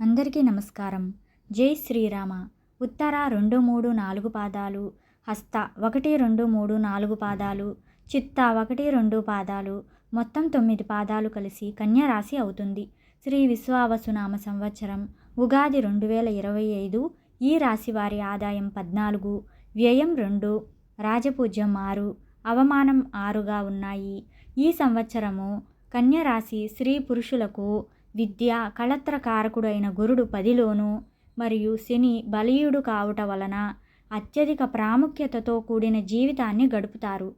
అందరికీ నమస్కారం. జై శ్రీరామ. ఉత్తర రెండు మూడు నాలుగు పాదాలు హస్త ఒకటి రెండు మూడు నాలుగు పాదాలు చిత్త ఒకటి రెండు పాదాలు మొత్తం తొమ్మిది పాదాలు కలిసి కన్యరాశి అవుతుంది. శ్రీ విశ్వావసునామ సంవత్సరం ఉగాది రెండు వేల ఇరవై ఐదు ఈ రాశి వారి ఆదాయం పద్నాలుగు వ్యయం రెండు రాజపూజ్యం ఆరు అవమానం ఆరుగా ఉన్నాయి. ఈ సంవత్సరము కన్యరాశి స్త్రీ పురుషులకు విద్య కళత్రకారకుడైన గురుడు పదిలోను మరియు శని బలీయుడు కావుట వలన అత్యధిక ప్రాముఖ్యతతో కూడిన జీవితాన్ని గడుపుతారు.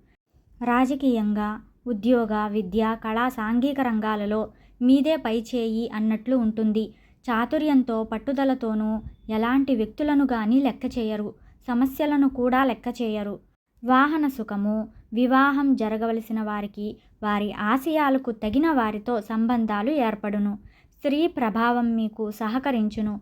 రాజకీయంగా ఉద్యోగ విద్య కళా సాంఘిక రంగాలలో మీదే పైచేయి అన్నట్లు ఉంటుంది. చాతుర్యంతో పట్టుదలతోనూ ఎలాంటి వ్యక్తులను కానీ లెక్క చేయరు. సమస్యలను కూడా లెక్క చేయరు. వాహన సుఖము వివాహం జరగవలసిన వారికి వారి ఆశయాలకు తగిన వారితో సంబంధాలు ఏర్పడును. స్త్రీ ప్రభావం మీకు సహకరించును.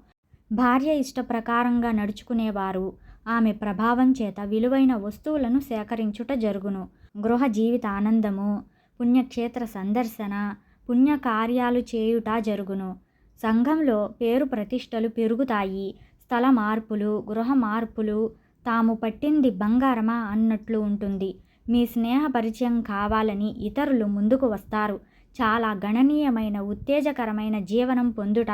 భార్య ఇష్ట ప్రకారంగా నడుచుకునేవారు. ఆమె ప్రభావం చేత విలువైన వస్తువులను సేకరించుట జరుగును. గృహ జీవిత ఆనందము పుణ్యక్షేత్ర సందర్శన పుణ్యకార్యాలు చేయుట జరుగును. సంఘంలో పేరు ప్రతిష్టలు పెరుగుతాయి. స్థల మార్పులు గృహ మార్పులు తాము పట్టింది బంగారమా అన్నట్లు ఉంటుంది. మీ స్నేహ పరిచయం కావాలని ఇతరులు ముందుకు వస్తారు. చాలా గణనీయమైన ఉత్తేజకరమైన జీవనం పొందుట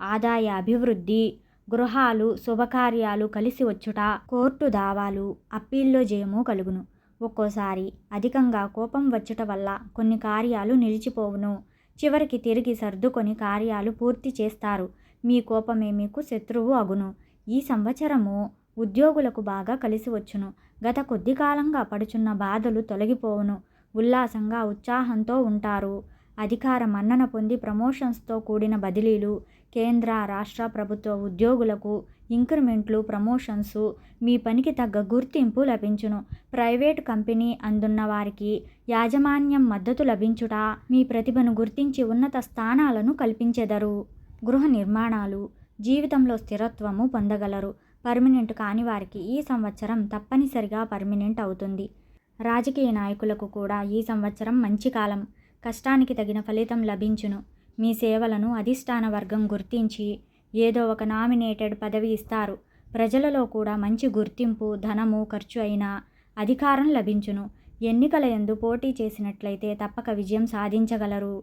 ఆదాయ అభివృద్ధి గృహాలు శుభకార్యాలు కలిసి వచ్చుట కోర్టు దావాలు అప్పీల్లో జయము కలుగును. ఒక్కోసారి అధికంగా కోపం వచ్చుట వల్ల కొన్ని కార్యాలు నిలిచిపోవును. చివరికి తిరిగి సర్దుకొని కార్యాలు పూర్తి చేస్తారు. మీ కోపమే మీకు శత్రువు అగును. ఈ సంవత్సరము ఉద్యోగులకు బాగా కలిసి వచ్చును. గత కొద్ది కాలంగా పడుచున్న బాధలు తొలగిపోవును. ఉల్లాసంగా ఉత్సాహంతో ఉంటారు. అధికార మన్నన పొంది ప్రమోషన్స్తో కూడిన బదిలీలు కేంద్ర రాష్ట్ర ప్రభుత్వ ఉద్యోగులకు ఇంక్రిమెంట్లు ప్రమోషన్స్ మీ పనికి తగ్గ గుర్తింపు లభించును. ప్రైవేటు కంపెనీ అందున్న వారికి యాజమాన్యం మద్దతు లభించుట మీ ప్రతిభను గుర్తించి ఉన్నత స్థానాలను కల్పించెదరు. గృహ నిర్మాణాలు జీవితంలో స్థిరత్వము పొందగలరు. పర్మనెంట్ కాని వారికి ఈ సంవత్సరం తప్పనిసరిగా పర్మనెంట్ అవుతుంది. రాజకీయ నాయకులకు కూడా ఈ సంవత్సరం మంచి కాలం. కష్టానికి తగిన ఫలితం లభించును. మీ సేవలను అధిష్టాన వర్గం గుర్తించి ఏదో ఒక నామినేటెడ్ పదవి ఇస్తారు. ప్రజలలో కూడా మంచి గుర్తింపు ధనము ఖర్చు అయినా అధికారం లభించును. ఎన్నికల ఎందు పోటీ చేసినట్లయితే తప్పక విజయం సాధించగలరు.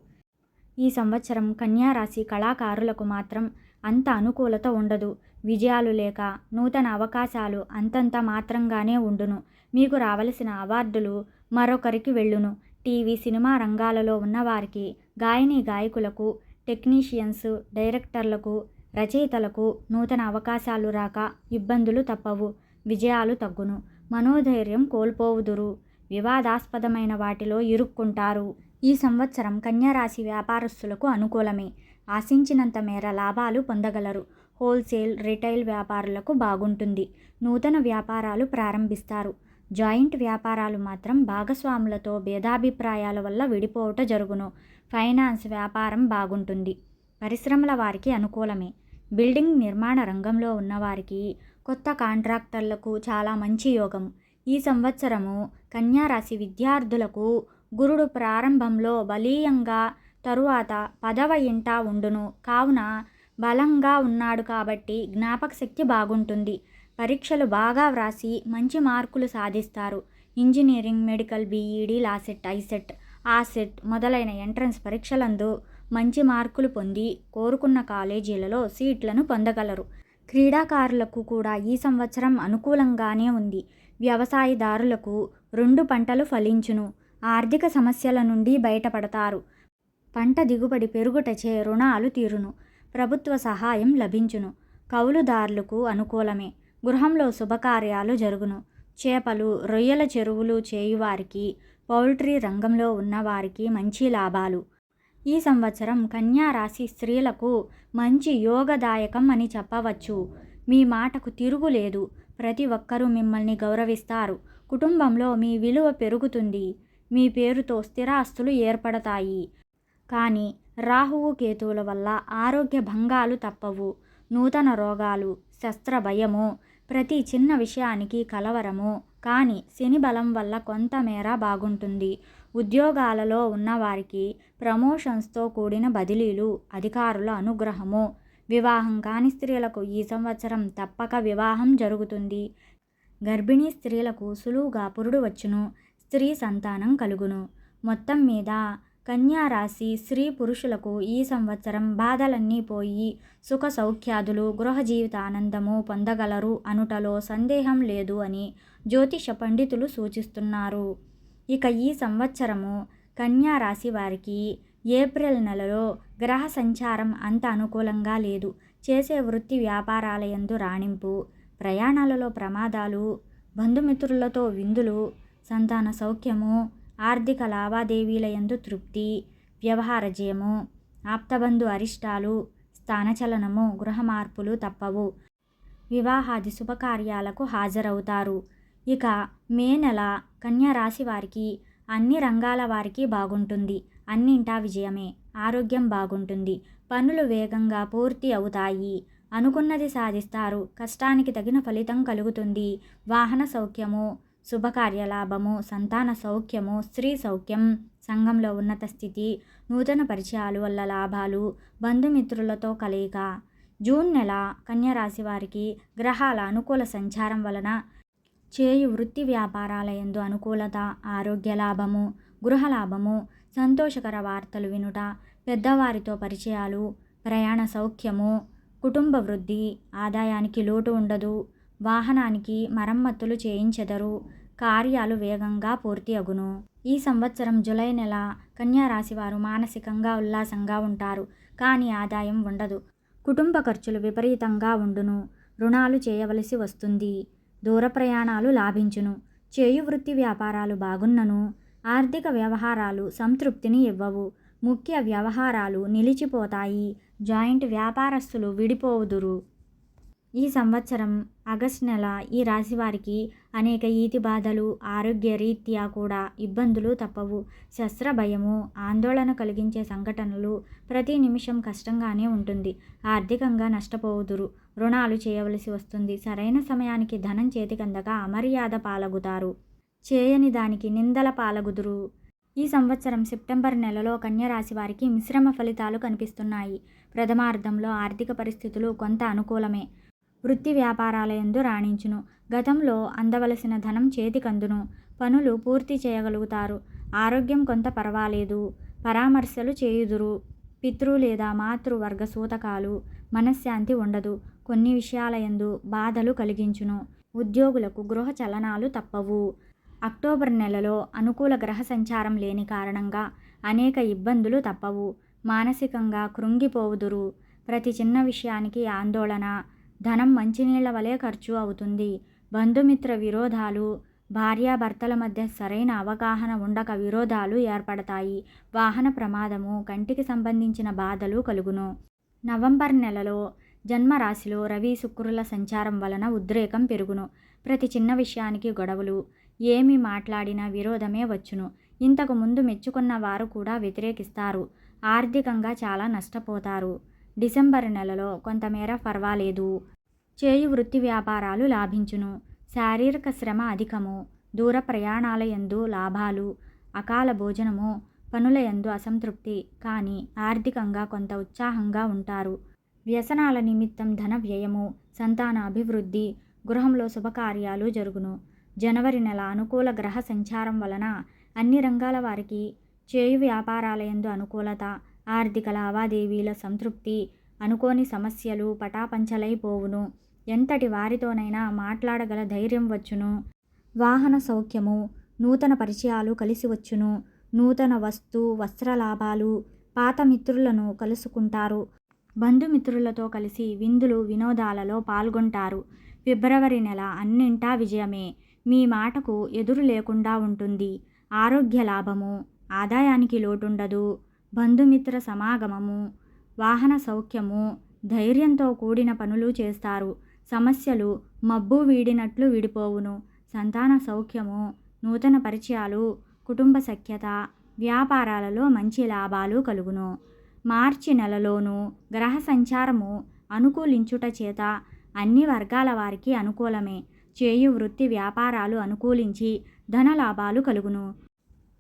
ఈ సంవత్సరం కన్యారాశి కళాకారులకు మాత్రం అంత అనుకూలత ఉండదు. విజయాలు లేక నూతన అవకాశాలు అంతంత మాత్రంగానే ఉండును. మీకు రావలసిన అవార్డులు మరొకరికి వెళ్ళును. టీవీ సినిమా రంగాలలో ఉన్నవారికి గాయని గాయకులకు టెక్నీషియన్స్ డైరెక్టర్లకు రచయితలకు నూతన అవకాశాలు రాక ఇబ్బందులు తప్పవు. విజయాలు తగ్గును. మనోధైర్యం కోల్పోవుదురు. వివాదాస్పదమైన వాటిలో ఇరుక్కుంటారు. ఈ సంవత్సరం కన్యారాశి వ్యాపారస్తులకు అనుకూలమే. ఆశించినంత మేర లాభాలు పొందగలరు. హోల్సేల్ రిటైల్ వ్యాపారులకు బాగుంటుంది. నూతన వ్యాపారాలు ప్రారంభిస్తారు. జాయింట్ వ్యాపారాలు మాత్రం భాగస్వాములతో భేదాభిప్రాయాల వల్ల విడిపోవట జరుగును. ఫైనాన్స్ వ్యాపారం బాగుంటుంది. పరిశ్రమల వారికి అనుకూలమే. బిల్డింగ్ నిర్మాణ రంగంలో ఉన్నవారికి కొత్త కాంట్రాక్టర్లకు చాలా మంచి యోగం. ఈ సంవత్సరము కన్యారాశి విద్యార్థులకు గురుడు ప్రారంభంలో బలీయంగా తరువాత పదవ ఇంట ఉండును. కావున బలంగా ఉన్నాడు కాబట్టి జ్ఞాపక శక్తి బాగుంటుంది. పరీక్షలు బాగా వ్రాసి మంచి మార్కులు సాధిస్తారు. Engineering medical B Ed LAWCET ICET asset మొదలైన ఎంట్రన్స్ పరీక్షలందు మంచి మార్కులు పొంది కోరుకున్న కాలేజీలలో సీట్లను పొందగలరు. క్రీడాకారులకు కూడా ఈ సంవత్సరం అనుకూలంగానే ఉంది. వ్యవసాయదారులకు రెండు పంటలు ఫలించును. ఆర్థిక సమస్యల నుండి బయటపడతారు. పంట దిగుబడి పెరుగుటచే రుణాలు తీరును. ప్రభుత్వ సహాయం లభించును. కౌలుదారులకు అనుకూలమే. గృహంలో శుభకార్యాలు జరుగును. చేపలు రొయ్యల చెరువులు చేయువారికి పౌల్ట్రీ రంగంలో ఉన్నవారికి మంచి లాభాలు. ఈ సంవత్సరం కన్యా రాశి స్త్రీలకు మంచి యోగదాయకం అని చెప్పవచ్చు. మీ మాటకు తిరుగులేదు ప్రతి ఒక్కరూ మిమ్మల్ని గౌరవిస్తారు. కుటుంబంలో మీ విలువ పెరుగుతుంది. మీ పేరుతో స్థిరాస్తులు ఏర్పడతాయి. కానీ రాహువు కేతువుల వల్ల ఆరోగ్య భంగాలు తప్పవు. నూతన రోగాలు శస్త్ర భయము ప్రతి చిన్న విషయానికి కలవరము. కానీ శని బలం వల్ల కొంతమేర బాగుంటుంది. ఉద్యోగాలలో ఉన్నవారికి ప్రమోషన్స్తో కూడిన బదిలీలు అధికారుల అనుగ్రహము. వివాహం కాని స్త్రీలకు ఈ సంవత్సరం తప్పక వివాహం జరుగుతుంది. గర్భిణీ స్త్రీలకు సులువుగా పురుడు వచ్చును స్త్రీ సంతానం కలుగును. మొత్తం మీద కన్యా రాశి స్త్రీ పురుషులకు ఈ సంవత్సరం బాధలన్నీ పోయి సుఖ సౌఖ్యాదులు గృహ జీవిత ఆనందము పొందగలరు అనుటలో సందేహం లేదు అని జ్యోతిష పండితులు సూచిస్తున్నారు. ఇక ఈ సంవత్సరము కన్యా రాశి వారికి ఏప్రిల్ నెలలో గ్రహ సంచారం అంత అనుకూలంగా లేదు. చేసే వృత్తి వ్యాపారాలయందు రాణింపు ప్రయాణాలలో ప్రమాదాలు బంధుమిత్రులతో విందులు సంతాన సౌఖ్యము ఆర్థిక లావాదేవీల యందు తృప్తి వ్యవహార జయము ఆప్తబంధు అరిష్టాలు స్థానచలనము గృహ మార్పులు తప్పవు. వివాహాది శుభకార్యాలకు హాజరవుతారు. ఇక మే నెల కన్యా రాశి వారికి అన్ని రంగాల వారికి బాగుంటుంది. అన్నింటా విజయమే. ఆరోగ్యం బాగుంటుంది. పనులు వేగంగా పూర్తి అవుతాయి. అనుకున్నది సాధిస్తారు. కష్టానికి తగిన ఫలితం కలుగుతుంది. వాహన సౌఖ్యము శుభకార్యలాభము సంతాన సౌఖ్యము స్త్రీ సౌఖ్యం సంఘంలో ఉన్నత స్థితి నూతన పరిచయాలు వల్ల లాభాలు బంధుమిత్రులతో కలయిక. జూన్ నెల కన్యరాశి వారికి గ్రహాల అనుకూల సంచారం వలన చేయు వృత్తి వ్యాపారాల యందు అనుకూలత ఆరోగ్య లాభము గృహ లాభము సంతోషకర వార్తలు వినుట పెద్దవారితో పరిచయాలు ప్రయాణ సౌఖ్యము కుటుంబ వృద్ధి ఆదాయానికి లోటు ఉండదు. వాహనానికి మరమ్మతులు చేయించెదరు. కార్యాలు వేగంగా పూర్తి అగును ఈ సంవత్సరం జూలై నెల కన్యా రాశి వారు మానసికంగా ఉల్లాసంగా ఉంటారు. కానీ ఆదాయం ఉండదు. కుటుంబ ఖర్చులు విపరీతంగా ఉండును. రుణాలు చేయవలసి వస్తుంది. దూర ప్రయాణాలు లాభించును. చేయు వృత్తి వ్యాపారాలు బాగున్నను. ఆర్థిక వ్యవహారాలు సంతృప్తిని ఇవ్వవు. ముఖ్య వ్యవహారాలు నిలిచిపోతాయి. జాయింట్ వ్యాపారస్తులు విడిపోవుదురు. ఈ సంవత్సరం ఆగస్ట్ నెల ఈ రాశి వారికి అనేక ఈతి బాధలు ఆరోగ్య రీత్యా కూడా ఇబ్బందులు తప్పవు. శస్త్ర భయము ఆందోళన కలిగించే సంఘటనలు ప్రతి నిమిషం కష్టంగానే ఉంటుంది. ఆర్థికంగా నష్టపోవుదురు రుణాలు చేయవలసి వస్తుంది. సరైన సమయానికి ధనం చేతికందక అమర్యాద పాలగుతారు. చేయని దానికి నిందల పాలగుదురు. ఈ సంవత్సరం సెప్టెంబర్ నెలలో కన్యరాశి వారికి మిశ్రమ ఫలితాలు కనిపిస్తున్నాయి. ప్రథమార్థంలో ఆర్థిక పరిస్థితులు కొంత అనుకూలమే. వృత్తి వ్యాపారాలయందు రాణించును. గతంలో అందవలసిన ధనం చేతికందును. పనులు పూర్తి చేయగలుగుతారు. ఆరోగ్యం కొంత పర్వాలేదు. పరామర్శలు చేయుదురు. పితృ లేదా మాతృవర్గ సూతకాలు మనశ్శాంతి ఉండదు. కొన్ని విషయాలయందు బాధలు కలిగించును. ఉద్యోగులకు గృహ చలనాలు తప్పవు. అక్టోబర్ నెలలో అనుకూల గ్రహ సంచారం లేని కారణంగా అనేక ఇబ్బందులు తప్పవు. మానసికంగా కృంగిపోవుదురు. ప్రతి చిన్న విషయానికి ఆందోళన ధనం మంచినీళ్ళ వలె ఖర్చు అవుతుంది. బంధుమిత్ర విరోధాలు భార్యాభర్తల మధ్య సరైన అవగాహన ఉండక విరోధాలు ఏర్పడతాయి. వాహన ప్రమాదము కంటికి సంబంధించిన బాధలు కలుగును. నవంబర్ నెలలో జన్మరాశిలో రవి శుక్రుల సంచారం వలన ఉద్రేకం పెరుగును. ప్రతి చిన్న విషయానికి గొడవలు ఏమి మాట్లాడినా విరోధమే వచ్చును. ఇంతకు ముందు మెచ్చుకున్న వారు కూడా వ్యతిరేకిస్తారు. ఆర్థికంగా చాలా నష్టపోతారు. డిసెంబర్ నెలలో కొంతమేర పర్వాలేదు చేయు వృత్తి వ్యాపారాలు లాభించును. శారీరక శ్రమ అధికము. దూర ప్రయాణాల యందు లాభాలు. అకాల భోజనము పనుల యందు అసంతృప్తి. కానీ ఆర్థికంగా కొంత ఉత్సాహంగా ఉంటారు. వ్యసనాల నిమిత్తం ధన వ్యయము సంతాన అభివృద్ధి గృహంలో శుభకార్యాలు జరుగును. జనవరి నెల అనుకూల గ్రహ సంచారం వలన అన్ని రంగాల వారికి చేయు వ్యాపారాల యందు అనుకూలత ఆర్థిక లావాదేవీల సంతృప్తి అనుకోని సమస్యలు పటాపంచలైపోవును. ఎంతటి వారితోనైనా మాట్లాడగల ధైర్యం వచ్చును. వాహన సౌఖ్యము నూతన పరిచయాలు కలిసి వచ్చును. నూతన వస్తు వస్త్ర లాభాలు పాత మిత్రులను కలుసుకుంటారు. బంధుమిత్రులతో కలిసి విందులు వినోదాలలో పాల్గొంటారు. ఫిబ్రవరి నెల అన్నింటా విజయమే. మీ మాటకు ఎదురు లేకుండా ఉంటుంది. ఆరోగ్య లాభము ఆదాయానికి లోటుండదు. బంధుమిత్ర సమాగమము వాహన సౌఖ్యము ధైర్యంతో కూడిన పనులు చేస్తారు. సమస్యలు మబ్బు వీడినట్లు విడిపోవును. సంతాన సౌఖ్యము నూతన పరిచయాలు కుటుంబ సఖ్యత వ్యాపారాలలో మంచి లాభాలు కలుగును. మార్చి నెలలోనూ గ్రహ సంచారము అనుకూలించుట చేత అన్ని వర్గాల వారికి అనుకూలమే. చేయు వృత్తి వ్యాపారాలు అనుకూలించి ధన లాభాలు కలుగును.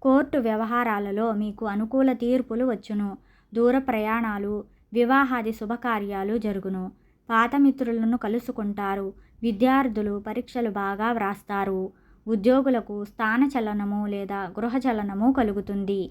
కోర్టు వ్యవహారాలలో మీకు అనుకూల తీర్పులు వచ్చును. దూర ప్రయాణాలు వివాహాది శుభకార్యాలు జరుగును. పాత మిత్రులను కలుసుకుంటారు. విద్యార్థులు పరీక్షలు బాగా వ్రాస్తారు. ఉద్యోగులకు స్థానచలనము లేదా గృహచలనము కలుగుతుంది.